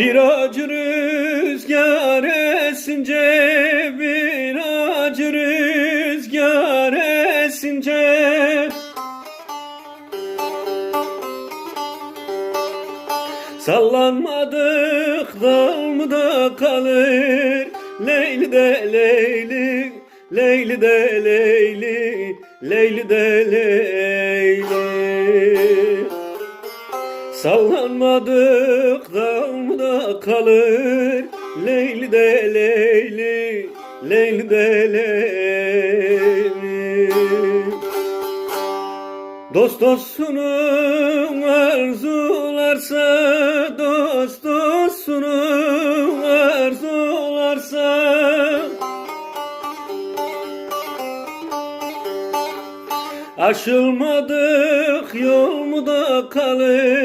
Bir acı rüzgar esince Bir acı rüzgar esince. Sallanmadık dal mı da kalır. Leyli de leyli Leyli de leyli Leyli de leyli. Sallanmadık da kalır. Leyli de leyli Leyli de leyli. Dost dostunu arzularsa Dost dostunu arzularsa. Aşılmadık yol mu da kalır